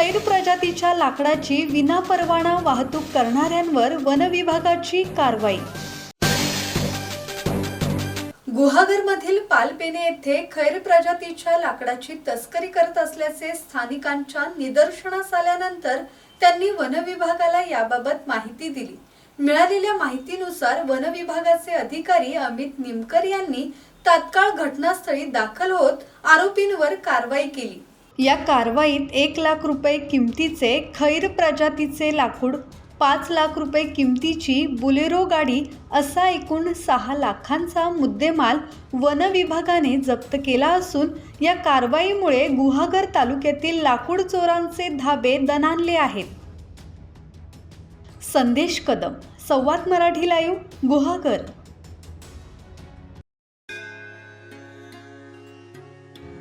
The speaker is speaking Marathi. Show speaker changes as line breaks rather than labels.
खैर प्रजातीच्या लाकडाची विनापरवाना वाहतूक करणाऱ्यांवर वनविभागाची कारवाई. गुहागरमधील पालपेने येथे खैर प्रजातीच्या लाकडाची तस्करी करत असल्याचे स्थानिकांच्या निदर्शनास आल्यानंतर त्यांनी वनविभागाला याबाबत माहिती दिली. मिळालेल्या माहितीनुसार वनविभागाचे अधिकारी अमित निमकर यांनी तात्काळ घटनास्थळी दाखल होत आरोपींवर कारवाई केली. या कारवाईत एक लाख रुपये किमतीचे खैर प्रजातीचे लाकूड पाच लाख रुपये किमतीची बुलेरो गाडी असा एकूण सहा लाखांचा मुद्देमाल वन विभागाने जप्त केला असून या कारवाईमुळे गुहागर तालुक्यातील लाकूड चोरांचे धाबे दणानले आहेत. संदेश कदम संवाद मराठी लाईव्ह गुहागर.